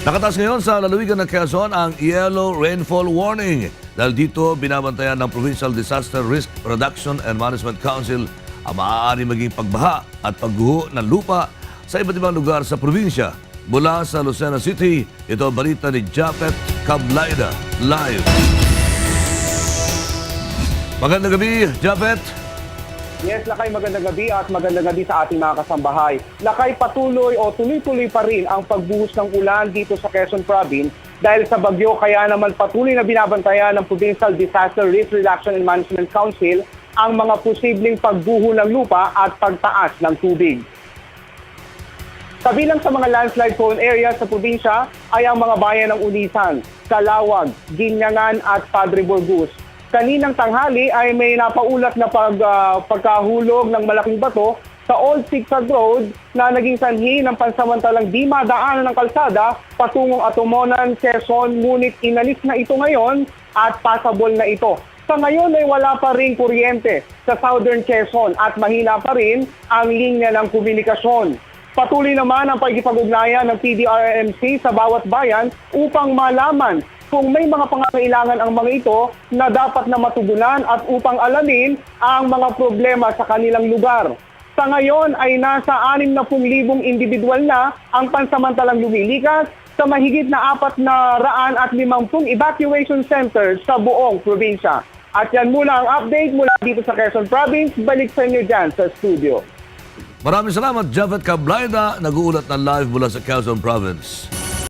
Nakatas ngayon sa lalawigan ng Quezon ang yellow rainfall warning. Dahil dito, binabantayan ng Provincial Disaster Risk Reduction and Management Council ang maaari maging pagbaha at pagguho ng lupa sa iba't ibang lugar sa probinsya. Mula sa Lucena City, ito ang balita ni Japet Cablaida, live. Magandang gabi, Japet. Yes, Lakay, magandang gabi at magandang gabi sa ating mga kasambahay. Lakay, patuloy o tuloy-tuloy pa rin ang pagbuhos ng ulan dito sa Quezon Province dahil sa bagyo kaya naman patuloy na binabantayan ng Provincial Disaster Risk Reduction and Management Council ang mga posibleng pagbuho ng lupa at pagtaas ng tubig. Kabilang sa mga landslide prone areas sa probinsya ay ang mga bayan ng Ulisan, Calawag, Ginyangan at Padre Burgos. Kaninang tanghali ay may napaulat na pag, ah, pagkahulog ng malaking bato sa Old Zigzag Road na naging sanhi ng pansamantalang di madaanan ng kalsada patungong Atomonan, Quezon, ngunit inalis na ito ngayon at passable na ito. Sa ngayon ay wala pa rin kuryente sa Southern Quezon at mahina pa rin ang linya ng komunikasyon. Patuloy naman ang pagkipag-ugnayan ng PDRMC sa bawat bayan upang malaman kung may mga pangangailangan ang mga ito na dapat na matugunan at upang alamin ang mga problema sa kanilang lugar. Sa ngayon ay nasa 60,000 individual na ang pansamantalang lumilikas sa mahigit na apat na raan at limampung evacuation centers sa buong probinsya. At yan muna ang update mula dito sa Quezon Province. Balik sa inyo dyan sa studio. Maraming salamat, Japet Cablaida, nag-uulat ng live mula sa Quezon Province.